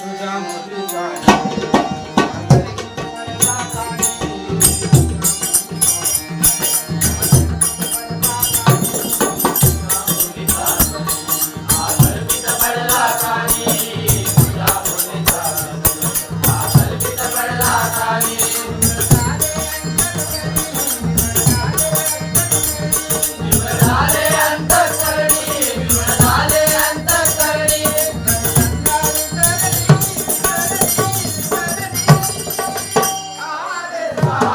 तुझ्या मोठी Bye.